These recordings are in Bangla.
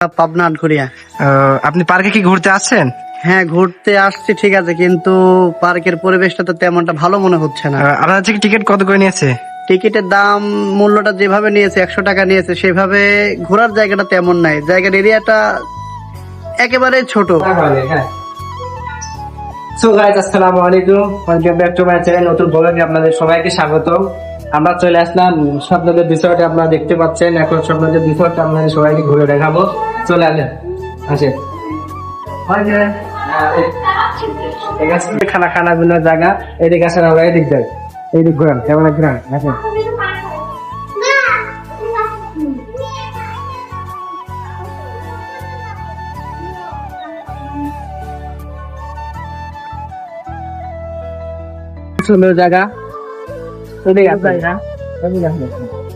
পাবনা আটঘরিয়া। আপনি পার্কে কি ঘুরতে আসছেন? হ্যাঁ ঘুরতে আসছি ঠিক আছে কিন্তু পার্কের পরিবেশটা তো তেমনটা ভালো মনে হচ্ছে না। আপনার থেকে টিকিট কত করে নিয়েছে? টিকিটের দাম মূল্যটা যেভাবে নিয়েছে একশো টাকা নিয়েছে সেভাবে ঘোরার জায়গাটা তেমন নাই। জায়গার এরিয়াটা একেবারে ছোট। সো গাইজ আসসালামু আলাইকুম। Welcome back to my channel নতুন ব্লগে আপনাদের সবাইকে স্বাগত আমরা চলে আসলাম স্বপ্নদের বিষয়টা আপনারা দেখতে পাচ্ছেন, এখন স্বপ্নদের বিষয়টা আপনাদের সবাইকে ঘুরে দেখাবো। চলে আসেন আসেন। খানা খানা গুনার জায়গা, এদিকে আসেন আমরা এদিক যাই ঘুরান, কেমন ঘুরান, আসেন। সুন্দর জায়গা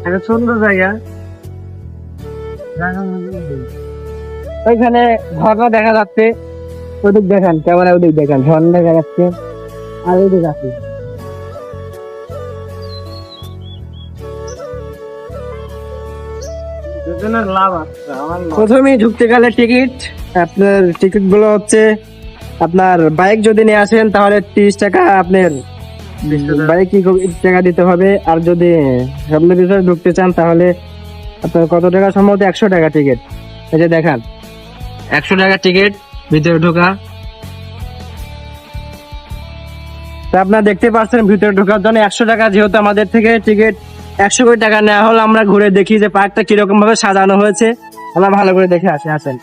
একটা সুন্দর জায়গা। ওইখানে ঝর্ণা দেখা যাচ্ছে। ওদিক দেখান ক্যামেরা ওদিক দেখান ঝর্ণা দেখা যাচ্ছে। আর ওদিক আছে। প্রথমে ঢুকতে গেলে টিকিট আপনার টিকিটগুলো হচ্ছে আপনার বাইক যদি নিয়ে আসেন তাহলে তিরিশ টাকা আপনার বাইক কি টাকা দিতে হবে? আর যদি সামনের ভিতরে ঢুকতে চান তাহলে আপনার কত টাকা সম্ভবত? একশো টাকা টিকিট এই যে দেখান। একশো টাকা টিকিট ভিতরে ঢোকা। তা আপনারা দেখতে পাচ্ছেন ভিতরে ঢোকার জন্য একশো টাকা যেহেতু আমাদের থেকে টিকিট একশো কোটি টাকা নেওয়া হলো আমরা ঘুরে দেখি যে পার্কটা কীরকম ভাবে সাজানো হয়েছে। আমরা ভালো করে দেখে আসি আসেন।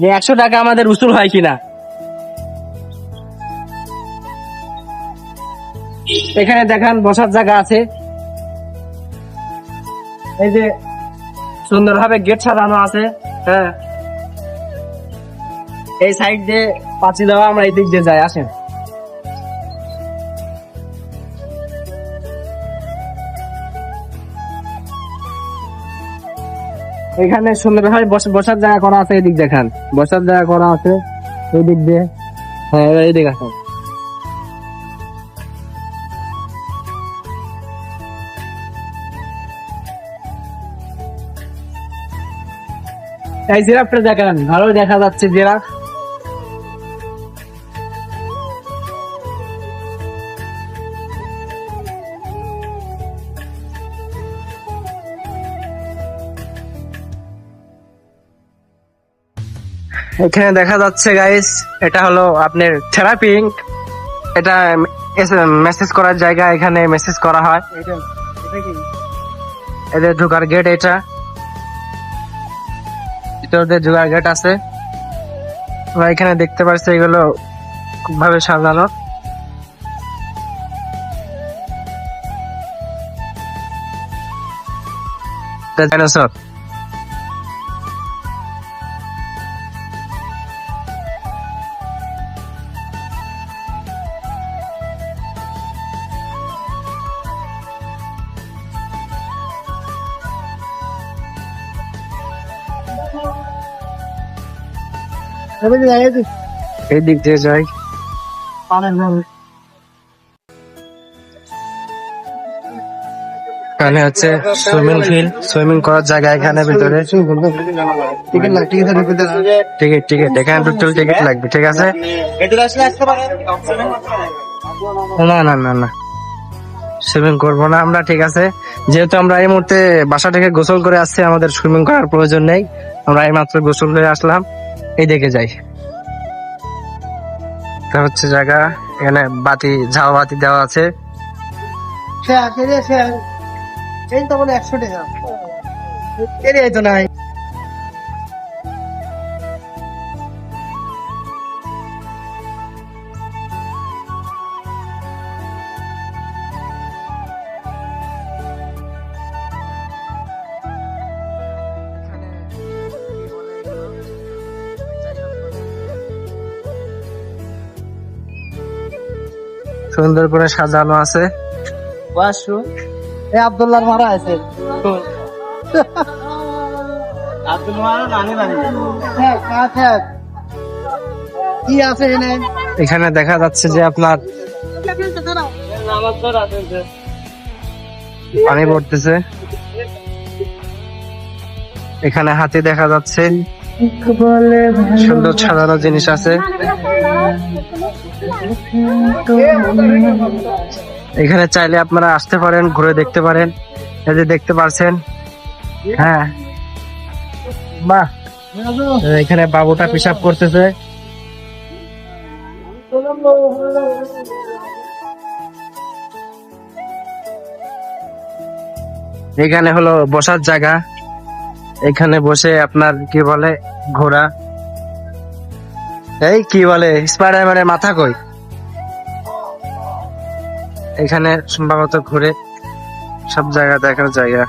যে একশো টাকা আমাদের উসুল হয় কিনা? এখানে দেখান, বসার জায়গা আছে। এই যে সুন্দরভাবে গেট সাজানো আছে হ্যাঁ। এই সাইড দিয়ে পাঁচি দেওয়া, আমরা এই দিক দিয়ে যাই, আসেন। এখানে সুন্দরভাবে বস- বসার জায়গা করা আছে এদিক দেখান। বসার জায়গা করা আছে, এই দিক দিয়ে। হ্যাঁ এই দিক আসেন। এই জিরাফটা দেখেন ভালো দেখা যাচ্ছে জিরাফ। এখানে দেখা যাচ্ছে গাইস এটা হলো আপনার থেরাপি এটা মেসেজ করার জায়গা এখানে মেসেজ করা হয়। এদের ঢোকার গেট এটা। ভিতরে ঢোকার গেট আছে। আমরা এখানে দেখতে পাচ্ছি এগুলো ভাবে সাজানো। ডাইনোসর এই দিক দিয়ে যাই। এখানে হচ্ছে সুইমিং পুল সুইমিং করার জায়গা এখানে ভিতরে। টিকিট লাগ টিকিট টিকিট টিকিট এখানে টোটাল টিকিট লাগবে ঠিক আছে? না না না না। সুইমিং করব না আমরা ঠিক আছে? যেহেতু আমরা এই মুহূর্তে বাসা থেকে গোসল করে আসছি আমাদের সুইমিং করার প্রয়োজন নেই। আমরা এই মাত্র গোসল করে আসলাম। এই দেখে যাই। হচ্ছে জায়গা, এখানে বাতি ঝাও বাতি দেওয়া আছে। বলে একশো টাকা। এর তো নাই। সুন্দর করে সাজানো আছে। এই আব্দুল্লাহর মারা আছে। কাজ। কি আছে এখানে দেখা যাচ্ছে যে আপনার পানি পড়তেছে। এখানে হাতি দেখা যাচ্ছে। সুন্দর সাজানো জিনিস আছে। এখানে চাইলে আপনারা আসতে পারেন, ঘুরে দেখতে পারেন। এই যে দেখতে পারছেন। হ্যাঁ। বাহ। এখানে বাবুটা পেশাব করতেছে। এখানে হলো বসার জায়গা। এখানে বসে আপনার কি বলে ঘোড়া? এই কি বলে? স্পাইডারম্যানের মাথা কই? এখানে সম্ভবত ঘুরে সব জায়গা দেখার জায়গা।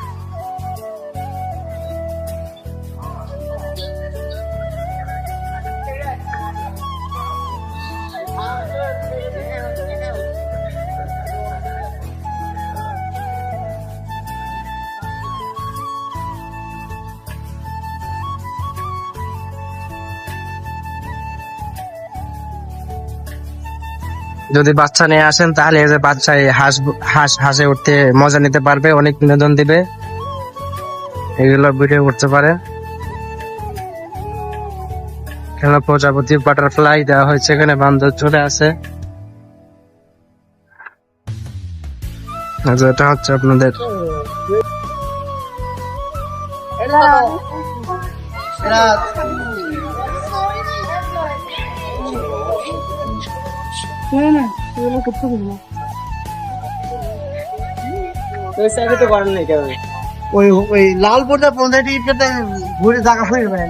যদি বাচ্চা নিয়ে আসেন তাহলে এই যে বাচ্চা এই হাঁস হাঁস হাঁসে উঠতে মজা নিতে পারবে অনেক বিনোদন দিবে। এগুলো ভিডিও করতে পারে। এখানে প্রজাপতি বাটারফ্লাই দেওয়া হয়েছে এখানে বান্দর চলে আছে আচ্ছা, এটা হচ্ছে আপনাদের। ওই ওই লাল পর্দা পঞ্চায়েত টিকিট কেটে ঘুরে জায়গা ফুরে বেড়ায়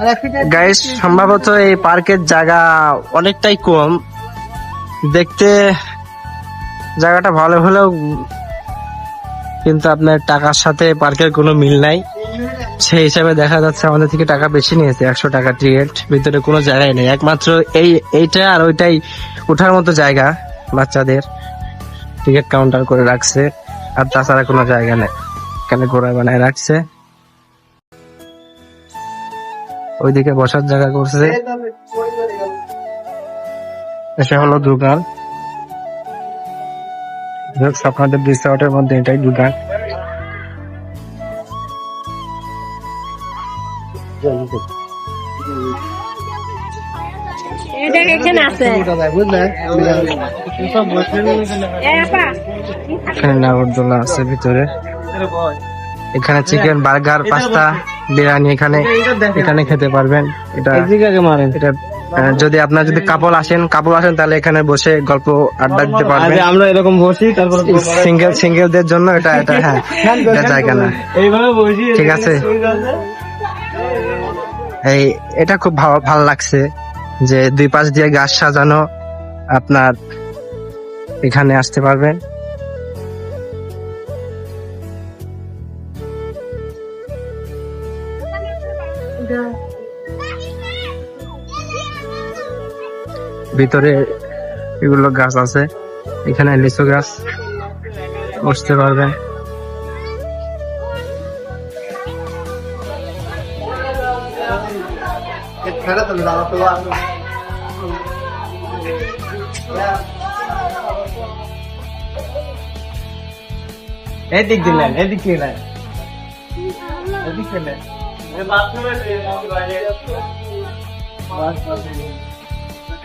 আর এক গাইস সম্ভবত এই পার্কের জায়গা অনেকটাই কম। দেখতে জায়গাটা ভালো হলেও কিন্তু আপনার টাকার সাথে পার্কের কোনো মিল নাই। সেই হিসাবে দেখা যাচ্ছে আমাদের থেকে টাকা বেশি নিয়েছে, একশো টাকা টিকিট ভিতরে কোনো জায়গায় নেই। একমাত্র এই, এইটা আর ওইটাই ওঠার মতো জায়গা বাচ্চাদের। টিকিট কাউন্টার করে রাখছে, আর তাছাড়া কোনো জায়গা নেই। এখানে ঘোড়া বানায় রাখছে। ওইদিকে বসার জায়গা করছে। এটা হলো দোকান। আপনাদের মধ্যে এটাই দোকান। এটা এখানে আছে এখানে নাগরদোলা আছে ভিতরে। এখানে চিকেন বার্গার পাস্তা বিরিয়ানি এখানে এখানে খেতে পারবেন। এটা এটা যদি আপনার যদি কাপল আসেন কাপল আসেন তাহলে এখানে বসে গল্প আড্ডা দিতে পারবেন। আমরা এরকম বসি তারপর সিঙ্গেল সিঙ্গেলদের জন্য এটা এটা হ্যাঁ এটা জায়গা না। এইভাবে বসি ঠিক আছে। এই, এটা খুব ভালো ভালো লাগছে যে দুই পাশ দিয়ে গাছ সাজানো আপনার এখানে আসতে পারবেন। ভিতরে এগুলো গাছ আছে, এখানে লিচু গাছ বসতে পারবেন। ফেরা তো দাঁড়া তো এদিক দিলেন এদিক দিলেন এদিক দিলেন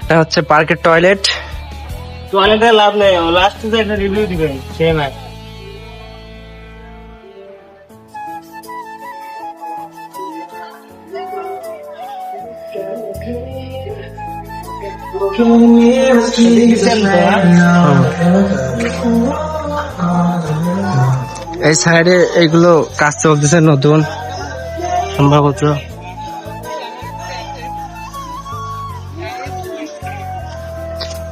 এটা হচ্ছে পার্কের টয়লেট। টয়লেটে লাভ নেই লাস্ট রিভিউ দিবেন সেম এক এই সাইডে এগুলো কাজ চলতেছে নতুন সম্ভবত।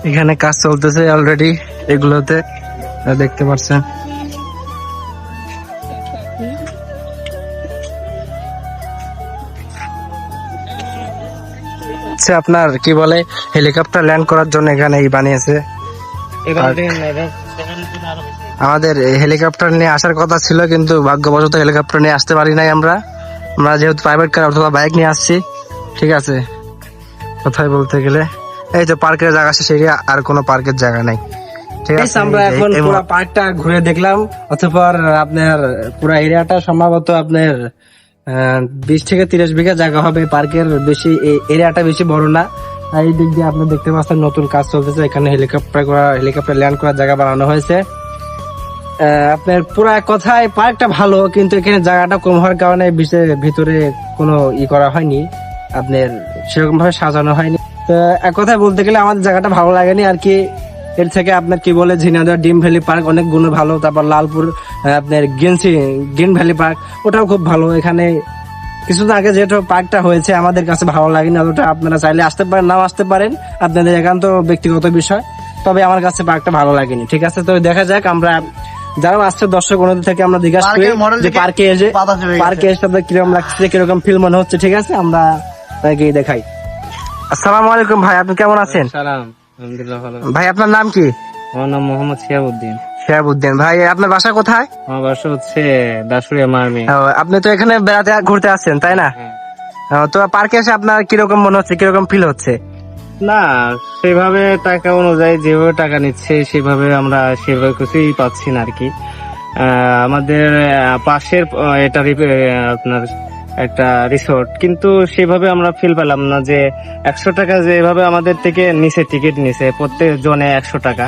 এখানে কাজ চলতেছে অলরেডি এগুলোতে দেখতে পাচ্ছেন। আচ্ছা আপনার কি বলে হেলিকপ্টার ল্যান্ড করার জন্য এখানে এই বানিয়েছে। আমাদের হেলিকপ্টার নিয়ে আসার কথা ছিল কিন্তু ভাগ্যবশত হেলিকপ্টার নিয়ে আসতে পারি নাই আমরা। আমরা যেহেতু প্রাইভেট কার অথবা বাইক নিয়ে আসছি ঠিক আছে? কথাই বলতে গেলে এই তো পার্কের জায়গা আছে সেই আর কোনো পার্কের জায়গা নাই। ঠিক আছে? আমরা এখন পুরো পার্কটা ঘুরে দেখলাম অথবা আপনার পুরো এরিয়াটা সম্ভবত আপনার বিশ থেকে তিরিশ বিঘা জায়গা হবে পার্কের। বেশি এরিয়াটা বেশি বড় না। এই দিক দিয়ে আপনি দেখতে পাচ্ছেন নতুন কাজ চলতেছে। এখানে হেলিকপ্টার করা, হেলিকপ্টার ল্যান্ড করার জায়গা বানানো হয়েছে। আপনার পুরো কথায় পার্কটা ভালো, কিন্তু এখানে জায়গাটা কম হওয়ার কারণে ভিতরে কোনো ই করা হয়নি। আপনার সেরকম ভাবে সাজানো হয়নি। তো এক কথায় বলতে গেলে আমাদের জায়গাটা ভালো লাগেনি আর কি। এর থেকে আপনার কি বলে ঝিনাইদহ ডিম ভ্যালি পার্ক অনেক গুণ ভালো। তারপর লালপুর আপনার গেন্সি গ্রিন ভ্যালি পার্ক ওটাও খুব ভালো। এখানে কিছুদিন আগে যেহেতু পার্কটা হয়েছে আমাদের কাছে ভালো লাগেনি অতটা আপনারা চাইলে আসতে পারেন নাও আসতে পারেন। আপনাদের একান্ত ব্যক্তিগত বিষয় তবে আমার কাছে পার্কটা ভালো লাগেনি। ঠিক আছে তো দেখা যাক আমরা যারা আসছে দর্শক অনুদের থেকে আমরা জিজ্ঞাসা করি যে পার্কে এসে। পার্কে এসে আপনাদের কীরকম লাগছে কীরকম ফিল মনে হচ্ছে ঠিক আছে আমরা তাকে দেখাই। আসসালামু আলাইকুম ভাই আপনি কেমন আছেন? সালাম। আলহামদুলিল্লাহ ভালো ভাই আপনার নাম কি? আমার নাম মোহাম্মদ শিয়াবুদ্দিন। শেহাবুদ্দিন ভাই আপনার বাসা কোথায়? আমার বাসা হচ্ছে দাসুরিয়া মার্মি। আপনি তো এখানে বেড়াতে ঘুরতে আসছেন তাই না? তো পার্কে এসে আপনার কীরকম মনে হচ্ছে কীরকম ফিল হচ্ছে? না সেভাবে টাকা অনুযায়ী যেভাবে টাকা নিচ্ছে সেভাবে আমরা সেভাবে কিছুই পাচ্ছি না আর কি। আহ, আমাদের পাশের এটা আপনার একটা রিসোর্ট কিন্তু সেভাবে আমরা ফিল পেলাম না যে একশো টাকা যেভাবে আমাদের থেকে নিচে টিকিট নিছে প্রত্যেক জনে একশো টাকা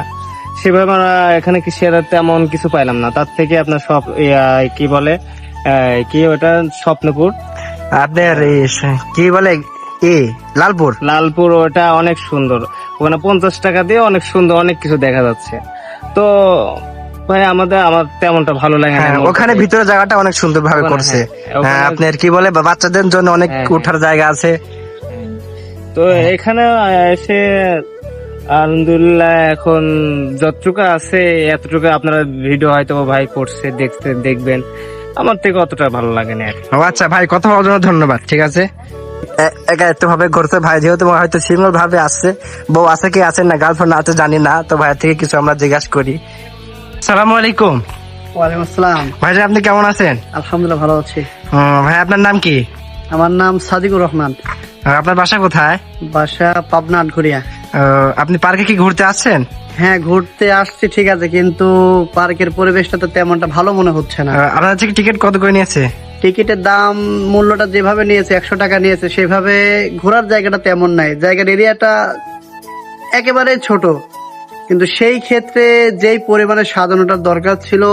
সেভাবে আমরা এখানে কি সেরা তেমন কিছু পাইলাম না। তার থেকে আপনার সব কি বলে কি ওটা স্বপ্নপুর। আপনার কি বলে এ লালপুর। লালপুর ওটা অনেক সুন্দর। ওখানে পঞ্চাশ টাকা দিয়ে অনেক সুন্দর অনেক কিছু দেখা যাচ্ছে। তো ভাই আমাদের আমার তেমনটা ভালো লাগে না হ্যাঁ, ওখানে ভিতরে জায়গাটা অনেক সুন্দর ভাবে করছে। হ্যাঁ, হ্যাঁ, আপনার কি বলে বাচ্চাদের জন্য অনেক হ্যাঁ, উঠার জায়গা আছে। তো এখানে এসে আলহামদুলিল্লাহ এখন যতটুকু আছে এতটুকু আপনারা ভিডিও হয়তো ভাই করছে দেখতে দেখবেন। আমার থেকে অতটা ভালো লাগে না ও আচ্ছা ভাই কথা বলার জন্য ধন্যবাদ ঠিক আছে? এ- একা এত ভাবে ঘুরছে ভাই যেহেতু হয়তো সিঙ্গল ভাবে আসছে বউ আছে কি আছে না গার্লফ্রেন্ড আছে জানি না তো ভাই থেকে কিছু আমরা জিজ্ঞাসা করি। সালামু আলাইকুম। ওয়ালাইকুম আসসালাম। ভাই আপনি কেমন আছেন? আলহামদুলিল্লাহ ভালো আছি। ভাই আপনার নাম কি? আমার নাম সাদিকুর রহমান। আপনার বাসা কোথায়? বাসা পাবনা আটঘরিয়া। ও, আপনি পার্কে কি ঘুরতে আসছেন? হ্যাঁ ঘুরতে আসছি ঠিক আছে কিন্তু পার্কের পরিবেশটা তো তেমনটা ভালো মনে হচ্ছে না। আপনার থেকে টিকিট কত করে নিয়েছে? টিকিটের দাম মূল্যটা যেভাবে নিয়েছে একশো টাকা নিয়েছে সেভাবে ঘোরার জায়গাটা তেমন নাই। জায়গার এরিয়াটা একেবারে ছোট। কিন্তু সেই ক্ষেত্রে যেই পরিমাণে সাজানোটার দরকার ছিল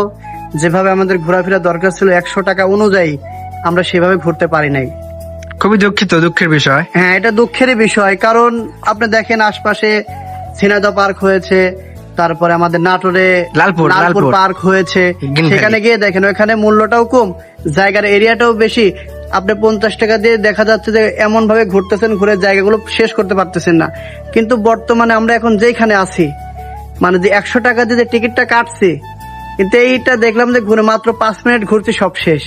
যেভাবে আমাদের ঘোরাফেরা দরকার ছিল একশো টাকা অনুযায়ী আমরা সেভাবে ঘুরতে পারি নাই। খুবই দুঃখিত দুঃখের বিষয়। হ্যাঁ এটা দুঃখেরই বিষয় কারণ আপনি দেখেন আশপাশে ঝিনাইদহ পার্ক হয়েছে তারপরে আমাদের নাটোরে লালপুর, লালপুর। পার্ক হয়েছে সেখানে গিয়ে দেখেন ওখানে মূল্যটাও কম জায়গার এরিয়াটাও বেশি। আপনি পঞ্চাশ টাকা দিয়ে দেখা যাচ্ছে যে এমন ভাবে ঘুরতেছেন ঘুরে জায়গাগুলো শেষ করতে পারতেছেন না। কিন্তু বর্তমানে আমরা এখন যেখানে আছি মানে যে একশো টাকা দিয়ে টিকিটটা কাটছি, কিন্তু এইটা দেখলাম যে ঘুরে মাত্র পাঁচ মিনিট ঘুরছি, সব শেষ।